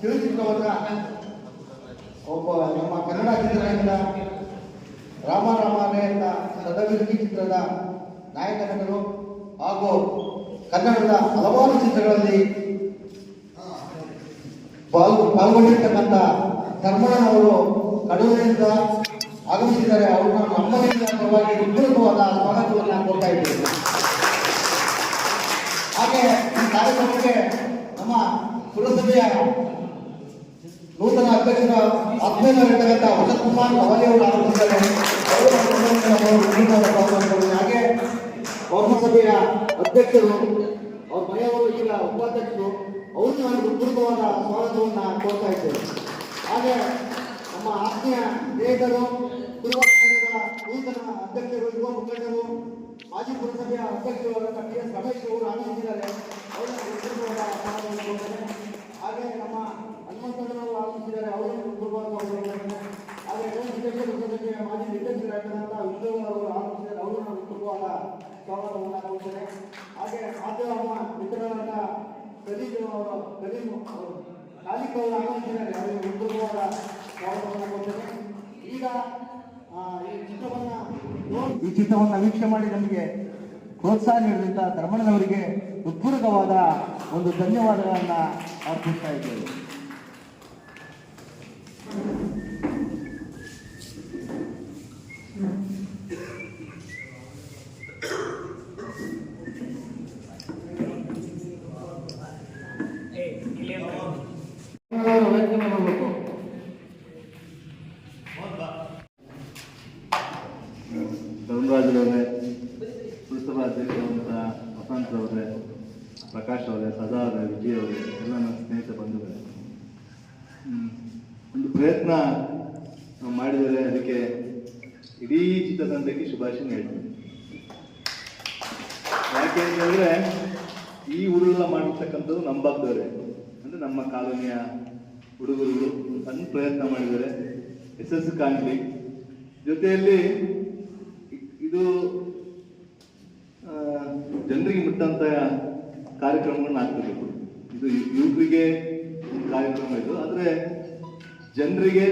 ಕಿರುಚಿತ್ರವನ್ನ ಒಬ್ಬ ನಮ್ಮ ಕನ್ನಡ ಚಿತ್ರರಂಗದ ರಾಮ ರಾಮಾನೇ ಅಂತ ಸದವಿರುಗಿ ಚಿತ್ರದ ನಾಯಕ ನಟರು ಹಾಗೂ ಕನ್ನಡದ ಹಲವಾರು ಚಿತ್ರಗಳಲ್ಲಿ ಪಾಲ್ಗೊ ಪಾಲ್ಗೊಂಡಿರ್ತಕ್ಕಂಥ ಧರ್ಮಣ್ಣನವರು ಕಡೂರಿನಿಂದ ಆಗಮಿಸಿದ್ದಾರೆ ಅವ್ರನ್ನ ನಮ್ಮನೆಯಿಂದ ಪರವಾಗಿ ಹೃತ್ಪೂರ್ವಕವಾದ ಸ್ವಾಗತವನ್ನು ಕೊಡ್ತಾ ಇದ್ದೇವೆ ಹಾಗೆ ಈ ಕಾರ್ಯಕ್ರಮಕ್ಕೆ ನಮ್ಮ ಪುರಸಭೆಯ ನೂತನ ಅಧ್ಯಕ್ಷರ ಆತ್ಮೀಯರಾಗಿರ್ತಕ್ಕಂಥ ವಸಂತ್ ಕುಮಾರ್ ಅವಲಿ ಅವರು ಆಗಮಿಸಿದ್ದಾರೆ ಅವರ ಕುಟುಂಬಕ್ಕೆ ನಾವು ಹೃದಯದ ಹಾಗೆ ಪೌರಸಭೆಯ ಅಧ್ಯಕ್ಷರು, ಅವ್ರ ಮನೆಯವರು ಈಗ ಉಪಾಧ್ಯಕ್ಷರು ಅವ್ರಿಗೆ ನಾನು ಹೃತ್ಪೂರ್ವಕವಾದ ಸ್ವಾಗತವನ್ನು ಕೋರ್ತಾ ಇದ್ದೇವೆ. ಹಾಗೆ ನಮ್ಮ ಆತ್ಮೀಯ ಸ್ನೇಹಿತರು ನೂತನ ಅಧ್ಯಕ್ಷರು, ಯುವ ಮುಖಂಡರು, ಮಾಜಿ ಪುರಸಭೆಯ ಅಧ್ಯಕ್ಷರು ಟಿ ಎಸ್ ರಮೇಶ್ ಅವರು ಆಗಮಿಸಿದ್ದಾರೆ ಕೋರ್ತೇನೆ ಹಾಗೆ ನಮ್ಮ ಹನುಮಂತಣ್ಣನವರು ಆಗಮಿಸಿದ್ದಾರೆ ಅವರನ್ನು ಹೃತ್ಪೂರ್ವಕವಾದ ಸ್ವಾಗತವನ್ನು ಕೋರ್ತೇನೆ. ಹಾಗೆ ಗೌರವ ಅಧ್ಯಕ್ಷ ಪುರಸಭೆಯ ಮಾಜಿ ನಿರ್ದೇಶಕರಾಗಿರ್ತಕ್ಕಂಥ ವಿಷ್ಣು ಅವರು ನಾವು ಅವರನ್ನು ಹೃತ್ಪೂರ್ವಕವಾದ ಸ್ವಾಗತವನ್ನು ಕೋರ್ತೇನೆ ಹಾಗೆ ಮಾಧ್ಯಮ ಮಿತ್ರರಾದ ಕಲೀಂ ಅವರು ಕಲೀಂ ಅವರು ಕಾಲಿಕ್ ಅವರು ಆಗಮಿಸಿದ್ದಾರೆ ಅವರಿಗೆ ಕುಟುಂಬವಾದ ಸ್ವಾಗತವನ್ನು ಕೋರ್ತೇನೆ ಈಗ ಈ ಚಿತ್ರವನ್ನ ಈ ಚಿತ್ರವನ್ನು ವೀಕ್ಷಣೆ ಮಾಡಿ ನಮಗೆ ಪ್ರೋತ್ಸಾಹ ನೀಡಿದಂತ ಧರ್ಮಣ್ಣನವರಿಗೆ ಹೃತ್ಪೂರ್ವಕವಾದ ಒಂದು ಧನ್ಯವಾದಗಳನ್ನ ಅರ್ಪಿಸ್ತಾ ಇದ್ದೇವೆ. ಧರ್ಮರಾಜರವರೇ ಪುರಸಭಾ ಅಧ್ಯಕ್ಷರಾದಂಥ ವಸಂತ್ ಅವರೇ ಪ್ರಕಾಶ್ ಅವರೇ ಸದಾ ಅವರೇ ವಿಜಯ್ ಅವರೇ ಎಲ್ಲ ನನ್ನ ಸ್ನೇಹಿತ ಬಂಧುಗಳೇ ಹ್ಮ್. ಒಂದು ಪ್ರಯತ್ನ ನಾವು ಮಾಡಿದರೆ ಅದಕ್ಕೆ ಇಡೀ ಚಿತ್ರತಂಡಕ್ಕೆ ಶುಭಾಶಯ ಹೇಳ್ತೀನಿ ಯಾಕೆ ಅಂತಂದರೆ ಈ ಊರೆಲ್ಲ ಮಾಡಿರ್ತಕ್ಕಂಥದ್ದು ನಮ್ಮ ಅಂದ್ರೆ ನಮ್ಮ ಕಾಲೋನಿಯ ಹುಡುಗರುಗಳು ಸಣ್ಣ ಪ್ರಯತ್ನ ಮಾಡಿದ್ದಾರೆ. ಯಶಸ್ಸು ಕಾಣಲಿ. ಜೊತೆಯಲ್ಲಿ ಇದು ಜನರಿಗೆ ಮುಟ್ಟಂತ ಕಾರ್ಯಕ್ರಮಗಳನ್ನ ಆಗ್ತಿರ್ಬೇಕು ಇದು ಯುವಕರಿಗೆ ಕಾರ್ಯಕ್ರಮ ಇದು. ಆದರೆ ಜನರಿಗೆ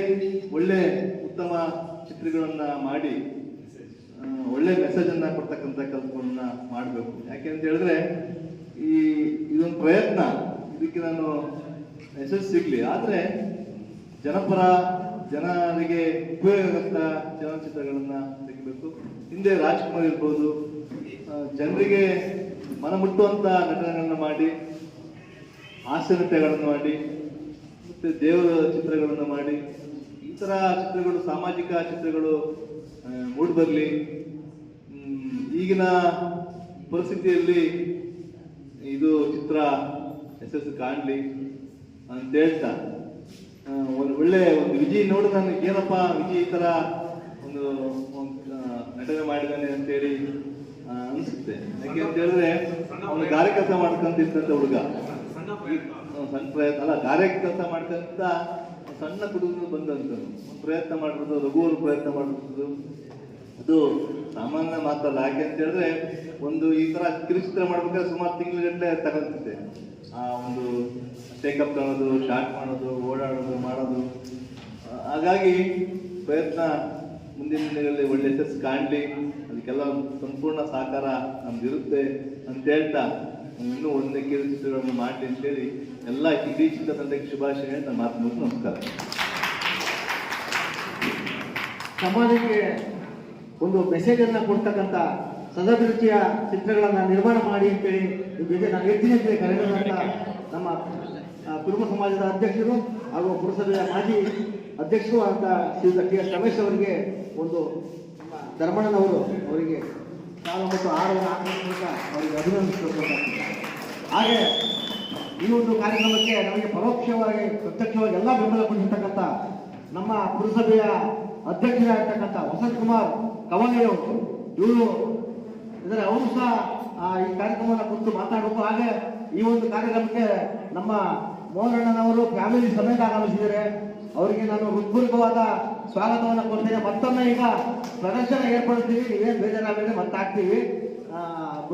ಒಳ್ಳೆ ಉತ್ತಮ ಚಿತ್ರಗಳನ್ನ ಮಾಡಿ ಒಳ್ಳೆ ಮೆಸೇಜ್ ಅನ್ನ ಕೊಡ್ತಕ್ಕಂಥ ಕೆಲಸವನ್ನ ಮಾಡಬೇಕು. ಯಾಕೆ ಅಂತ ಹೇಳಿದ್ರೆ, ಈ, ಇದೊಂದು ಪ್ರಯತ್ನ. ಇದಕ್ಕೆ ನಾನು ಯಶಸ್ಸು ಸಿಗ್ಲಿ. ಆದ್ರೆ, ಜನಪರ, ಜನರಿಗೆ ಉಪಯೋಗ ಆಗಂತ ಚಲನಚಿತ್ರಗಳನ್ನ ತೆಗಿಬೇಕು. ಹಿಂದೆ ರಾಜ್ಕುಮಾರ್ ಇರ್ಬೋದು ಜನರಿಗೆ ಮನ ಮುಟ್ಟುವಂತ ನಟನೆಗಳನ್ನ ಮಾಡಿ, ಹಾಸ್ಯನೃತ್ಯಗಳನ್ನು ಮಾಡಿ, ಮತ್ತೆ ದೇವರ ಚಿತ್ರಗಳನ್ನು ಮಾಡಿ ಈ ತರ ಚಿತ್ರಗಳು ಸಾಮಾಜಿಕ ಚಿತ್ರಗಳು ಮೂಡಿ ಮೂಡಿಬರ್ಲಿ ಈಗಿನ ಪರಿಸ್ಥಿತಿಯಲ್ಲಿ ಇದು ಚಿತ್ರ ಯಶಸ್ಸು ಕಾಣಲಿ ಅಂತ ಹೇಳ್ತಾ. ಒಂದು ಒಳ್ಳೆ ಒಂದು ವಿಜಯ್ ನೋಡಿ ನನಗೆ ಏನಪ್ಪ ವಿಜಯ್ ಈ ಥರ ಒಂದು ನಟನೆ ಮಾಡಿದ್ದಾನೆ ಅಂತೇಳಿ ಅನಿಸುತ್ತೆ. ಯಾಕೆ ಅಂತ ಹೇಳಿದ್ರೆ ಅವನು ಗಾರೆ ಕೆಲಸ ಮಾಡ್ಕೊಂತಿದ್ದಂತ ಹುಡುಗ. ಅವ್ನು ಸಣ್ಣ ಪ್ರಯತ್ನ ಅಲ್ಲ ಗಾರೆ ಕೆಲಸ ಮಾಡ್ಕೊಂತ ಸಣ್ಣ ಕುಟುಂಬ ಬಂದಂತ ಪ್ರಯತ್ನ ಮಾಡಿರೋದು ರಘುವರು ಪ್ರಯತ್ನ ಮಾಡಿರೋದು ಅದು ಸಾಮಾನ್ಯ ಮಾತಲ್ಲ. ಯಾಕೆ ಅಂತ ಹೇಳಿದ್ರೆ, ಒಂದು ಈ ತರ ಕಿರುಚಿತ್ರ ಮಾಡ್ಬೇಕಾದ್ರೆ ಸುಮಾರು ತಿಂಗಳ ಗಟ್ಟಲೆ ತಗೊಂತಿದ್ದೆ ಆ ಒಂದು ಟೇಕಪ್ ತಗೊಳ್ಳೋದು ಶಾರ್ಟ್ ಮಾಡೋದು, ಓಡಾಡೋದು, ಮಾಡೋದು. ಹಾಗಾಗಿ ಪ್ರಯತ್ನ ಮುಂದಿನ ದಿನಗಳಲ್ಲಿ ಒಳ್ಳೆ ಯಶಸ್ಸು ಕಾಣಲಿ. ಅದಕ್ಕೆಲ್ಲ ಸಂಪೂರ್ಣ ಸಹಕಾರ ನಮ್ದಿರುತ್ತೆ ಅಂತ ಹೇಳ್ತಾ ಇನ್ನೂ ಒಂದೇ ಕಿರುಚಿತ್ರಗಳನ್ನು ಮಾಡಲಿ ಅಂತೇಳಿ ಎಲ್ಲ ಇಡೀ ಚಿತ್ರತಂಡಕ್ಕೆ ಶುಭಾಶಯ ನನ್ನ ಮಾತು ಮುಗಿದು ನಮಸ್ಕಾರ. ಸಮಾಜಕ್ಕೆ ಒಂದು ಮೆಸೇಜ್ ಅನ್ನ ಕೊಡ್ತಕ್ಕಂಥ ಸದಭಿರುಚಿಯ ಚಿತ್ರಗಳನ್ನು ನಿರ್ಮಾಣ ಮಾಡಿ ಅಂತೇಳಿ ನಿಮಗೆ ನಾನು ಹೇಳ್ತೀನಿ ಅಂತೇಳಿ ನಮ್ಮ ಕುರುಬ ಸಮಾಜದ ಅಧ್ಯಕ್ಷರು ಹಾಗೂ ಪುರಸಭೆಯ ಮಾಜಿ ಅಧ್ಯಕ್ಷರು ಅಂತ ಶ್ರೀ ಕೆ ಎಸ್ ರಮೇಶ್ ಅವರಿಗೆ ಒಂದು ಧರ್ಮಣ್ಣನವರು ಅವರಿಗೆ ಸಾಲ ಮತ್ತು ಹಾಕುವ ಮೂಲಕ ಅವರಿಗೆ ಅಭಿನಂದಿಸಬೇಕಾಗ್ತದೆ ಹಾಗೆ ಈ ಒಂದು ಕಾರ್ಯಕ್ರಮಕ್ಕೆ ನಮಗೆ ಪರೋಕ್ಷವಾಗಿ, ಪ್ರತ್ಯಕ್ಷವಾಗಿ ಎಲ್ಲ ಬೆಂಬಲ ಕೊಟ್ಟಿರ್ತಕ್ಕಂಥ ನಮ್ಮ ಪುರಸಭೆಯ ಅಧ್ಯಕ್ಷರಾಗಿರ್ತಕ್ಕಂಥ ವಸಂತ್ ಕುಮಾರ್ ಕವಾಲಿಯವರು ಇವರು ಇದರ ಅವರು ಸಹ ಈ ಕಾರ್ಯಕ್ರಮವನ್ನು ಕುರಿತು ಮಾತಾಡಬೇಕು. ಹಾಗೆ ಈ ಒಂದು ಕಾರ್ಯಕ್ರಮಕ್ಕೆ ನಮ್ಮ ಮೋಹನಣ್ಣನವರು ಫ್ಯಾಮಿಲಿ ಸಮೇತ ಆಗಮಿಸಿದ್ದಾರೆ. ಅವರಿಗೆ ನಾನು ಹೃತ್ಪೂರ್ವಕವಾದ ಸ್ವಾಗತವನ್ನು ಕೊಡ್ತೇನೆ. ಮತ್ತೊಮ್ಮೆ ಈಗ ಪ್ರದರ್ಶನ ಏರ್ಪಡಿಸ್ತೀವಿ. ನೀವೇನು ಬೇಜಾರಾಗಬೇಡಿ ಮತ್ತೆ ಹಾಕ್ತೀವಿ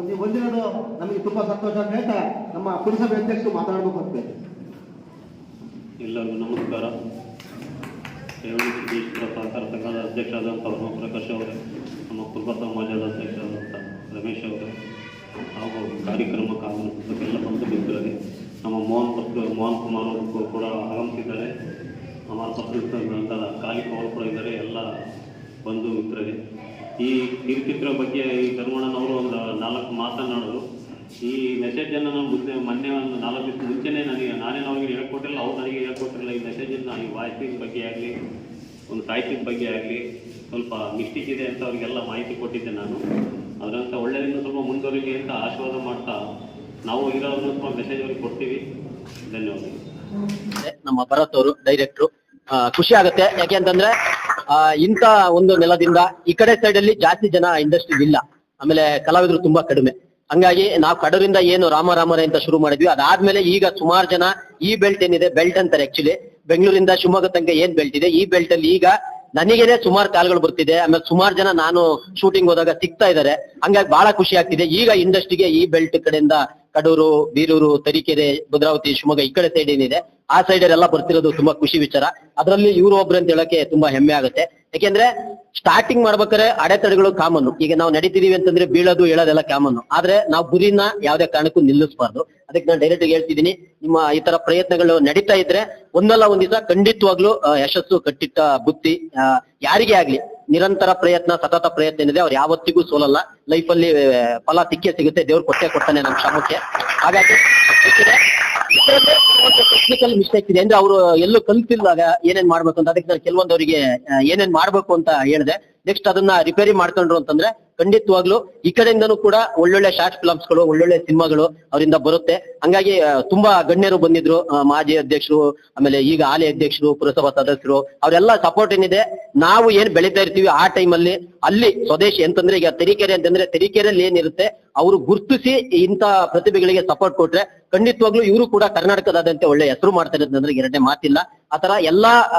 ನೀವು ಬಂದಿರೋದು ನಮಗೆ ತುಂಬಾ ಸಂತೋಷ ಅಂತ ಹೇಳ್ತಾ ನಮ್ಮ ಪುರಸಭೆ ಅಧ್ಯಕ್ಷರು ಮಾತಾಡಬೇಕು ಅಂತ ಎಲ್ಲರಿಗೂ ನಮಸ್ಕಾರ. ಸಹಕಾರ ಸಂಘದ ಅಧ್ಯಕ್ಷರಾದಂಥ ಪ್ರಕಾಶ್ ಅವರೇ, ನಮ್ಮ ಕುರುಬ ಸಮಾಜದ ಅಧ್ಯಕ್ಷರಾದಂಥ ರಮೇಶ್ ಅವರೇ, ಹಾಗೂ ಕಾರ್ಯಕ್ರಮಕ್ಕೆ ಆಗಮಿಸೋದಕ್ಕೆಲ್ಲ ಬಂದು ಮಿತ್ರರೇ ನಮ್ಮ ಮೋಹನ್ ಮೋಹನ್ ಕುಮಾರ್ ಅವರು ಕೂಡ ಆಗಮಿಸಿದ್ದಾರೆ. ನಮ್ಮ ಪತ್ರಿಕಾ ಖಾಲಿ ಪವರ್ ಕೂಡ ಇದ್ದಾರೆ, ಎಲ್ಲ ಬಂಧು ಮಿತ್ರರೇ ಈ ಕಿರುಚಿತ್ರ ಬಗ್ಗೆ ಈ ಧರ್ಮಣ್ಣನವರು ಒಂದು ನಾಲ್ಕು ಮಾತನಾಡೋರು ಈ ಮೆಸೇಜನ್ನು ನಾನು ಮುಂದೆ ಮೊನ್ನೆ ಒಂದು ನಾಲ್ಕು ದಿವಸ ಮುಂಚೆನೇ ನನಗೆ ನಾನೇನು ಅವ್ರಿಗೆ ಹೇಳ್ಕೊಟ್ಟಿಲ್ಲ, ಅವ್ರು ನನಗೆ ಹೇಳ್ಕೊಟ್ಟಿರಲ್ಲ ಈ ಮೆಸೇಜನ್ನು ಈ ವಾಯ್ಸಿನ ಬಗ್ಗೆ ಆಗಲಿ, ಒಂದು ಸಾಹಿತ್ಯದ ಬಗ್ಗೆ ಆಗಲಿ, ಸ್ವಲ್ಪ ಮಿಸ್ಟೇಕ್ ಇದೆ ಅಂತ ಅವರಿಗೆಲ್ಲ ಮಾಹಿತಿ ಕೊಟ್ಟಿದ್ದೆ ನಾನು. ಅದರಂತ ಒಳ್ಳೆಯದಿಂದ ಸ್ವಲ್ಪ ಮುಂದುವರಿಲಿ ಅಂತ ಆಶೀರ್ವಾದ ಮಾಡ್ತಾ ನಾವು ಇರೋದನ್ನು ಸ್ವಲ್ಪ ಮೆಸೇಜ್ ಅವ್ರಿಗೆ ಕೊಡ್ತೀವಿ. ಧನ್ಯವಾದಗಳು. ನಮ್ಮ ಭರತ್ ಅವರು ಡೈರೆಕ್ಟ್ರು ಖುಷಿ ಆಗುತ್ತೆ. ಯಾಕೆ ಅಂತಂದ್ರೆ ಇಂಥ ಒಂದು ನೆಲದಿಂದ ಈ ಕಡೆ ಸೈಡ್ ಅಲ್ಲಿ ಜಾಸ್ತಿ ಜನ ಇಂಡಸ್ಟ್ರಿ ಇಲ್ಲ. ಆಮೇಲೆ ಕಲಾವಿದರು ತುಂಬಾ ಕಡಿಮೆ. ಹಂಗಾಗಿ ನಾವು ಕಡೂರಿಂದ ಏನು ರಾಮ ಅಂತ ಶುರು ಮಾಡಿದ್ವಿ. ಅದಾದ್ಮೇಲೆ ಈಗ ಸುಮಾರು ಜನ ಈ ಬೆಲ್ಟ್ ಏನಿದೆ ಬೆಲ್ಟ್ ಅಂತಾರೆ ಆಕ್ಚುಲಿ ಬೆಂಗಳೂರಿಂದ ಶಿವಮೊಗ್ಗ ತನಕ ಏನ್ ಬೆಲ್ಟ್ ಇದೆ, ಈ ಬೆಲ್ಟ್ ಅಲ್ಲಿ ಈಗ ನನಗೇನೆ ಸುಮಾರು ಕಾಲ್ಗಳು ಬರ್ತಿದೆ. ಆಮೇಲೆ ಸುಮಾರು ಜನ ನಾನು ಶೂಟಿಂಗ್ ಹೋದಾಗ ಸಿಗ್ತಾ ಇದ್ದಾರೆ. ಹಂಗಾಗಿ ಬಹಳ ಖುಷಿ ಆಗ್ತಿದೆ. ಈಗ ಇಂಡಸ್ಟ್ರಿಗೆ ಈ ಬೆಲ್ಟ್ ಕಡೆಯಿಂದ ಕಡೂರು, ಬೀರೂರು, ತರೀಕೆರೆ, ಭದ್ರಾವತಿ, ಶಿವಮೊಗ್ಗ ಈ ಕಡೆ ಸೈಡ್ ಏನಿದೆ, ಆ ಸೈಡ್ ಎಲ್ಲ ಬರ್ತಿರೋದು ತುಂಬಾ ಖುಷಿ ವಿಚಾರ. ಅದರಲ್ಲಿ ಇವರು ಒಬ್ರು ಅಂತ ಹೇಳಕ್ಕೆ ತುಂಬಾ ಹೆಮ್ಮೆ ಆಗುತ್ತೆ. ಯಾಕೆಂದ್ರೆ ಸ್ಟಾರ್ಟಿಂಗ್ ಮಾಡ್ಬೇಕಾದ್ರೆ ಅಡೆತಡೆಗಳು ಕಾಮನ್ ಈಗ ನಾವು ನಡೀತಿದೀವಿ ಅಂತಂದ್ರೆ ಬೀಳೋದು, ಹೇಳೋದೆಲ್ಲ ಕಾಮನ್ ಆದ್ರೆ ನಾವು ಗುರಿನ ಯಾವ್ದೇ ಕಾರಣಕ್ಕೂ ನಿಲ್ಲಿಸಬಾರ್ದು. ಅದಕ್ಕೆ ನಾನು ಡೈರೆಕ್ಟ್ ಹೇಳ್ತಿದ್ದೀನಿ, ನಿಮ್ಮ ಈ ತರ ಪ್ರಯತ್ನಗಳು ನಡೀತಾ ಇದ್ರೆ ಒಂದಲ್ಲ ಒಂದ್ ದಿವಸ ಖಂಡಿತವಾಗ್ಲೂ ಯಶಸ್ಸು, ಕಟ್ಟಿಟ್ಟ ಬುತ್ತಿ ಯಾರಿಗೆ ಆಗ್ಲಿ ನಿರಂತರ ಪ್ರಯತ್ನ, ಸತತ ಪ್ರಯತ್ನ ಏನಿದೆ, ಅವ್ರು ಯಾವತ್ತಿಗೂ ಸೋಲಲ್ಲ. ಲೈಫ್ ಅಲ್ಲಿ ಫಲ ಸಿಕ್ಕೇ ಸಿಗುತ್ತೆ. ದೇವ್ರು ಕೊಟ್ಟೆ ಕೊಡ್ತಾನೆ ನಮ್ಮ ಶ್ರಮಕ್ಕೆ ಹಾಗಾಗಿ ಟೆಕ್ನಿಕಲ್ ಮಿಸ್ಟೇಕ್ ಇದೆ. ಅಂದ್ರೆ ಅವರು ಎಲ್ಲೂ ಕಲ್ತಿಲ್ದಾಗ ಏನೇನ್ ಮಾಡ್ಬೇಕು ಅಂತ, ಅದಕ್ಕೆ ಕೆಲವೊಂದವರಿಗೆ ಏನೇನ್ ಮಾಡ್ಬೇಕು ಅಂತ ಹೇಳಿದೆ. ನೆಕ್ಸ್ಟ್ ಅದನ್ನ ರಿಪೇರಿ ಮಾಡ್ಕೊಂಡ್ರು ಅಂತಂದ್ರೆ, ಖಂಡಿತವಾಗ್ಲು ಈ ಕಡೆಯಿಂದನೂ ಕೂಡ ಒಳ್ಳೊಳ್ಳೆ ಶಾರ್ಟ್ ಫಿಲಮ್ಸ್ಗಳು, ಒಳ್ಳೊಳ್ಳೆ ಸಿನಿಮಾಗಳು ಅವರಿಂದ ಬರುತ್ತೆ. ಹಂಗಾಗಿ ತುಂಬಾ ಗಣ್ಯರು ಬಂದಿದ್ರು ಮಾಜಿ ಅಧ್ಯಕ್ಷರು, ಆಮೇಲೆ ಈಗ ಹಾಲಿ ಅಧ್ಯಕ್ಷರು, ಪುರಸಭಾ ಸದಸ್ಯರು, ಅವರೆಲ್ಲ ಸಪೋರ್ಟ್ ಏನಿದೆ ನಾವು ಏನ್ ಬೆಳೀತಾ ಇರ್ತೀವಿ ಆ ಟೈಮಲ್ಲಿ ಅಲ್ಲಿ ಸ್ವದೇಶಿ ಅಂತಂದ್ರೆ ಈಗ ತರೀಕೆರೆ ಅಂತಂದ್ರೆ ತರೀಕೆರೆಯಲ್ಲಿ ಏನಿರುತ್ತೆ ಅವರು ಗುರ್ತಿಸಿ ಇಂತ ಪ್ರತಿಭೆಗಳಿಗೆ ಸಪೋರ್ಟ್ ಕೊಟ್ರೆ ಖಂಡಿತವಾಗ್ಲೂ ಇವರು ಕೂಡ ಕರ್ನಾಟಕದಾದಂತೆ ಒಳ್ಳೆ ಹೆಸರು ಮಾಡ್ತಾ ಅಂತಂದ್ರೆ ಎರಡನೇ ಮಾತಿಲ್ಲ. ಆತರ ಎಲ್ಲಾ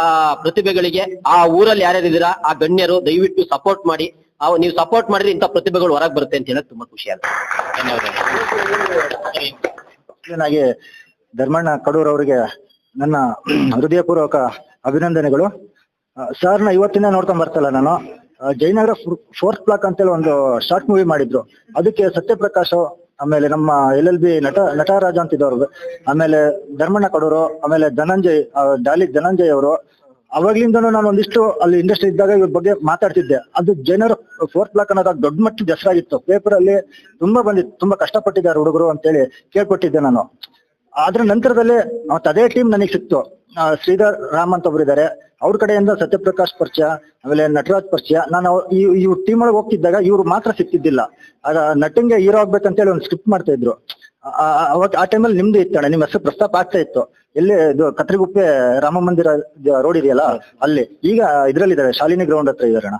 ಪ್ರತಿಭೆಗಳಿಗೆ ಆ ಊರಲ್ಲಿ ಯಾರ್ಯಾರಿದ್ದೀರಾ ಆ ಗಣ್ಯರು ದಯವಿಟ್ಟು ಸಪೋರ್ಟ್ ಮಾಡಿ. ಆ, ನೀವು ಸಪೋರ್ಟ್ ಮಾಡಿದ್ರೆ ಇಂಥ ಪ್ರತಿಭೆಗಳು ಹೊರಗೆ ಬರುತ್ತೆ ಅಂತ ಹೇಳಕ್ ತುಂಬಾ ಖುಷಿ ಆಗುತ್ತೆ. ಧನ್ಯವಾದಗಳು. ಆಗಿ ಧರ್ಮಣ್ಣ ಕಡೂರ್ ಅವರಿಗೆ ನನ್ನ ಹೃದಯಪೂರ್ವಕ ಅಭಿನಂದನೆಗಳು. ಸರ್ನ ಇವತ್ತಿನ ನೋಡ್ಕೊಂಡ್ ಬರ್ತಲ್ಲ ನಾನು. ಜಯನಗರ ಫೋರ್ತ್ ಬ್ಲಾಕ್ ಅಂತೇಳಿ ಒಂದು ಶಾರ್ಟ್ ಮೂವಿ ಮಾಡಿದ್ರು. ಅದಕ್ಕೆ ಸತ್ಯಪ್ರಕಾಶ್ ಆಮೇಲೆ ನಮ್ಮ ಎಲ್ ಎಲ್ ಬಿ ನಟ, ನಟರಾಜ ಅಂತಿದ್ದವ್ರು. ಆಮೇಲೆ ಧರ್ಮಣ್ಣ ಕಡೂರು, ಆಮೇಲೆ ಧನಂಜಯ್ ಡಾಲಿ ಧನಂಜಯ್ ಅವರು. ಅವಾಗ್ಲಿಂದನೂ ನಾನು ಒಂದಿಷ್ಟು ಅಲ್ಲಿ ಇಂಡಸ್ಟ್ರಿ ಇದ್ದಾಗ ಇವ್ರ ಬಗ್ಗೆ ಮಾತಾಡ್ತಿದ್ದೆ. ಅದು ಜನರು ಫೋರ್ತ್ ಬ್ಲಾಕ್ ಅನ್ನೋದಾಗ ದೊಡ್ಡ ಮಟ್ಟದ ಹೆಸರಾಗಿತ್ತು ಪೇಪರ್ ಅಲ್ಲಿ ತುಂಬಾ ಬಂದಿತ್ತು, ತುಂಬಾ ಕಷ್ಟಪಟ್ಟಿದ್ದಾರೆ ಹುಡುಗರು ಅಂತೇಳಿ ಕೇಳ್ಪಟ್ಟಿದ್ದೆ ನಾನು. ಅದ್ರ ನಂತರದಲ್ಲಿ ಅದೇ ಟೀಮ್ ನನಗೆ ಸಿಕ್ತು. ಶ್ರೀಧರ್ ರಾಮ್ ಅಂತ ಒಬ್ರು ಇದ್ದಾರೆ ಅವ್ರ ಕಡೆಯಿಂದ ಸತ್ಯಪ್ರಕಾಶ್ ಪರಿಚಯ, ಆಮೇಲೆ ನಟರಾಜ್ ಪರಿಚಯ. ನಾನು ಈ ಇವ್ ಟೀಮ್ ಒಳಗೆ ಹೋಗ್ತಿದ್ದಾಗ ಇವ್ರು ಮಾತ್ರ ಸಿಕ್ತಿದ್ದಿಲ್ಲ. ಆಗ ನಟಂಗೆ ಹೀರೋ ಆಗ್ಬೇಕಂತೇಳಿ ಒಂದು ಸ್ಕ್ರಿಪ್ಟ್ ಮಾಡ್ತಾ ಇದ್ರು. ಆ- ಆ- ಟೈಮಲ್ಲಿ ನಿಮ್ದು ಇತ್ತಣ್ಣ ನಿಮ್ಮ ಹೆಸರು ಪ್ರಸ್ತಾಪ ಆಗ್ತಾ ಇತ್ತು. ಎಲ್ಲಿ ಇದು ಕತ್ರಿಗುಪ್ಪೆ ರಾಮ ಮಂದಿರ ರೋಡ್ ಇದೆಯಲ್ಲ, ಅಲ್ಲಿ. ಈಗ ಇದ್ರಲ್ಲಿದ್ದಾರೆ, ಶಾಲಿನಿ ಗ್ರೌಂಡ್ ಹತ್ರ ಇದಾರೆ ಅಣ್ಣ.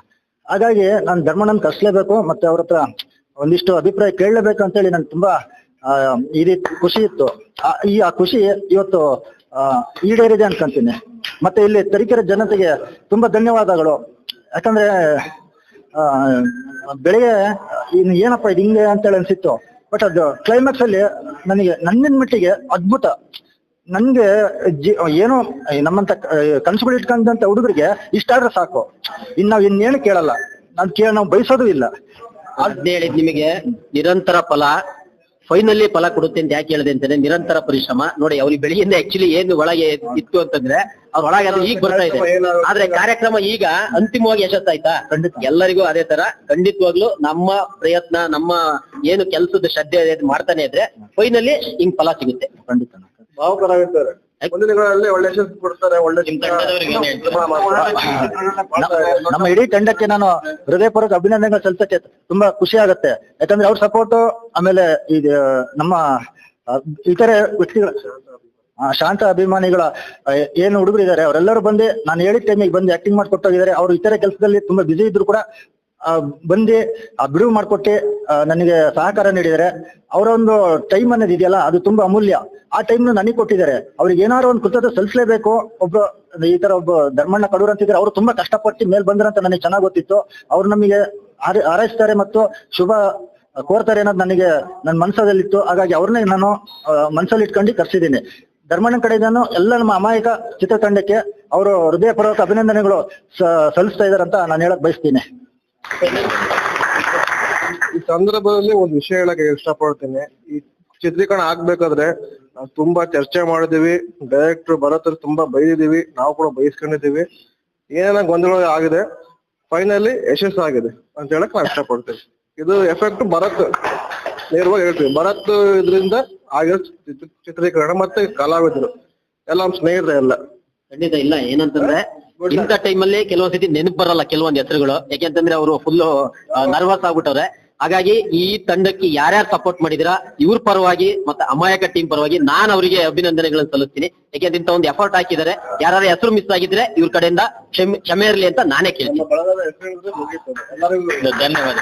ಹಾಗಾಗಿ ನಾನು ಧರ್ಮಣ್ಣನ್ ಕರ್ಸ್ಲೇಬೇಕು ಮತ್ತೆ ಅವ್ರ ಹತ್ರ ಒಂದಿಷ್ಟು ಅಭಿಪ್ರಾಯ ಕೇಳಲೇಬೇಕು ಅಂತೇಳಿ ನನ್ ತುಂಬಾ ಈ ರೀತಿ ಖುಷಿ ಇತ್ತು. ಈ ಆ ಖುಷಿ ಇವತ್ತು ಈಡೇರಿದೆ ಅನ್ಕೊಂತೀನಿ. ಮತ್ತೆ ಇಲ್ಲಿ ತರೀಕೆರೆ ಜನತೆಗೆ ತುಂಬಾ ಧನ್ಯವಾದಗಳು. ಯಾಕಂದ್ರೆ ಆ, ಬೆಳಿಗ್ಗೆ ಇನ್ನು ಏನಪ್ಪ ಇದು ಹಿಂಗೆ ಅಂತೇಳಿ ಅನ್ಸಿತ್ತು. ಬಟ್ ಅದು ಕ್ಲೈಮ್ಯಾಕ್ಸ್ ಅಲ್ಲಿ ನನಗೆ ನನ್ನಿನ ಮಟ್ಟಿಗೆ ಅದ್ಭುತ. ನನ್ಗೆ ಜಿ- ಏನೋ ನಮ್ಮಂತ ಕನಸುಗಳು ಇಟ್ಕೊಂಡಂತ ಹುಡುಗರಿಗೆ ಇಷ್ಟ ಆದ್ರೆ ಸಾಕು. ಇನ್ ನಾವ್ ಇನ್ನೇನು ಕೇಳಲ್ಲ. ನಾನ್ ಕೇಳ ನಾವು ಬಯಸೋದು ಇಲ್ಲ. ಅದ್ ಹೇಳಿದ್ ನಿಮಗೆ ನಿರಂತರ ಫಲ. ಫೈನಲಿ ಫಲ ಕೊಡುತ್ತೆ ಅಂತ ಯಾಕೆ ಹೇಳಿದೆ ಅಂತಂದ್ರೆ ನಿರಂತರ ಪರಿಶ್ರಮ. ನೋಡಿ ಅವ್ರಿಗೆ ಬೆಳಿಗ್ಗೆ ಆಕ್ಚುಲಿ ಏನು ಒಳಗೆ ಇತ್ತು ಅಂತಂದ್ರೆ ಅವ್ರ ಒಳಗೆ ಅದು ಈಗ ಬರ್ತಾ ಇದೆ. ಆದ್ರೆ ಕಾರ್ಯಕ್ರಮ ಈಗ ಅಂತಿಮವಾಗಿ ಯಶಸ್ಸಾಯ್ತಾ ಖಂಡಿತ. ಎಲ್ಲರಿಗೂ ಅದೇ ತರ. ಖಂಡಿತವಾಗ್ಲು ನಮ್ಮ ಪ್ರಯತ್ನ ನಮ್ಮ ಏನು ಕೆಲಸದ ಶ್ರದ್ಧೆ ಮಾಡ್ತಾನೆ ಇದ್ರೆ ಫೈನಲ್ಲಿ ಹಿಂಗ್ ಫಲ ಸಿಗುತ್ತೆ. ಖಂಡಿತ. ಮುಂದಿನ ದಿನಗಳಲ್ಲಿ ಒಳ್ಳೆ ಯಶಸ್ಸು ಕೊಡ್ತಾರೆ ಒಳ್ಳೆ ನಮ್ಮ- ಇಡೀ ತಂಡಕ್ಕೆ ನಾನು ಹೃದಯಪೂರ್ವಕ ಅಭಿನಂದನೆಗಳು ಸಲ್ಲಿಸಕ್ಕೆ ತುಂಬಾ ಖುಷಿ ಆಗುತ್ತೆ. ಯಾಕಂದ್ರೆ ಅವ್ರ ಸಪೋರ್ಟ್ ಆಮೇಲೆ ಇದು ನಮ್ಮ ಇತರೆ ವ್ಯಕ್ತಿಗಳ ಆ, ಶಾಂತ ಅಭಿಮಾನಿಗಳ ಏನು ಹುಡುಗರು ಇದಾರೆ ಅವರೆಲ್ಲರೂ ಬಂದು ನಾನು ಹೇಳಿದ ಟೈಮಿಗೆ ಬಂದು ಆಕ್ಟಿಂಗ್ ಮಾಡ್ಕೊಟ್ಟೋಗಿದ್ದಾರೆ ಅವರು ಇತರೆ ಕೆಲಸದಲ್ಲಿ ತುಂಬಾ ಬಿಸಿ ಇದ್ರು ಕೂಡ ಬಂದು ಬಿಡುವು ಮಾಡ್ಕೊಟ್ಟಿ ನನಗೆ ಸಹಕಾರ ನೀಡಿದರೆ. ಅವರ ಒಂದು ಟೈಮ್ ಅನ್ನೋದು ಇದೆಯಲ್ಲ, ಅದು ತುಂಬಾ ಅಮೂಲ್ಯ. ಆ ಟೈಮ್ ನನಗೆ ಕೊಟ್ಟಿದ್ದಾರೆ. ಅವ್ರಿಗೆ ಏನಾದ್ರು ಒಂದು ಕೃತಜ್ಞತೆ ಸಲ್ಲಿಸಲೇಬೇಕು. ಒಬ್ಬ, ಈ ತರ ಒಬ್ಬ ಧರ್ಮಣ್ಣ ಕಡೂರ್ ಅಂತಿದ್ರೆ ಅವರು ತುಂಬಾ ಕಷ್ಟಪಟ್ಟು ಮೇಲ್ ಬಂದ್ರಂತ ನನಗೆ ಚೆನ್ನಾಗ್ ಗೊತ್ತಿತ್ತು. ಅವ್ರು ನಮಗೆ ಹಾರೈ- ಹಾರೈಸ್ತಾರೆ ಮತ್ತು ಶುಭ ಕೋರ್ತಾರೆ ಅನ್ನೋದು ನನಗೆ, ನನ್ನ ಮನಸ್ಸಲ್ಲಿತ್ತು. ಹಾಗಾಗಿ ಅವ್ರನ್ನೇ ನಾನು ಮನಸ್ಸಲ್ಲಿ ಇಟ್ಕೊಂಡು ಕರ್ಸಿದ್ದೀನಿ. ಧರ್ಮಣ್ಣನ ನಾನು ಎಲ್ಲ ನಮ್ಮ ಅಮಾಯಕ ಚಿತ್ರತಂಡಕ್ಕೆ ಅವರು ಹೃದಯಪೂರ್ವಕ ಅಭಿನಂದನೆಗಳು ಸಲ್ಲಿಸ್ತಾ ಅಂತ ನಾನು ಹೇಳಕ್ ಬಯಸ್ತೀನಿ. ಈ ಸಂದರ್ಭದಲ್ಲಿ ಒಂದು ವಿಷಯ ಹೇಳಕ್ಕೆ ಇಷ್ಟಪಡ್ತೀನಿ. ಈ ಚಿತ್ರೀಕರಣ ಆಗ್ಬೇಕಾದ್ರೆ ನಾವು ತುಂಬಾ ಚರ್ಚೆ ಮಾಡಿದೀವಿ ಡೈರೆಕ್ಟರ್ ಭರತ್ ತುಂಬಾ ಬೈದಿದೀವಿ ನಾವು ಕೂಡ ಬೈಸ್ಕೊಂಡಿದೀವಿ ಏನೇನ ಗೊಂದಲ ಆಗಿದೆ ಫೈನಲಿ ಯಶಸ್ಸಾಗಿದೆ ಅಂತ ಹೇಳಕ್ ನಾವು ಇಷ್ಟಪಡ್ತೀವಿ ಇದು ಎಫೆಕ್ಟ್ ಭರತ್ ನೇರವಾಗಿ ಹೇಳ್ತೀವಿ ಭರತ್ ಇದರಿಂದ ಆಗಿರೋ ಚಿತ್ರ- ಚಿತ್ರೀಕರಣ ಮತ್ತೆ ಕಲಾವಿದರು, ಎಲ್ಲ ಸ್ನೇಹಿತರೆ ಎಲ್ಲ ಖಂಡಿತ ಇಲ್ಲ. ಏನಂತಂದ್ರೆ ಇಂಥ ಟೈಮಲ್ಲಿ ಕೆಲವೊಂದ್ಸತಿ ನೆನಪು ಬರಲ್ಲ ಕೆಲವೊಂದು ಹೆಸರುಗಳು ಯಾಕೆಂತಂದ್ರೆ ಅವರು ಫುಲ್ ನರ್ವಸ್ ಆಗ್ಬಿಟ್ಟವ್ರೆ ಹಾಗಾಗಿ ಈ ತಂಡಕ್ಕೆ ಯಾರ್ಯಾರು ಸಪೋರ್ಟ್ ಮಾಡಿದಿರಾ ಇವ್ರ ಪರವಾಗಿ ಮತ್ತೆ ಅಮಾಯಕ ಟೀಮ್ ಪರವಾಗಿ ನಾನು ಅವರಿಗೆ ಅಭಿನಂದನೆಗಳನ್ನು ಸಲ್ಲಿಸ್ತೀನಿ. ಯಾಕೆಂದ್ರೆ ಇಂಥ ಒಂದು ಎಫರ್ಟ್ ಹಾಕಿದ್ದಾರೆ. ಯಾರ ಹೆಸರು ಮಿಸ್ ಆಗಿದ್ರೆ ಇವ್ರ ಕಡೆಯಿಂದ ಕ್ಷಮೆ ಕ್ಷಮೆ ಇರಲಿ ಅಂತ ನಾನೇ ಕೇಳ್ತೀನಿ. ಧನ್ಯವಾದ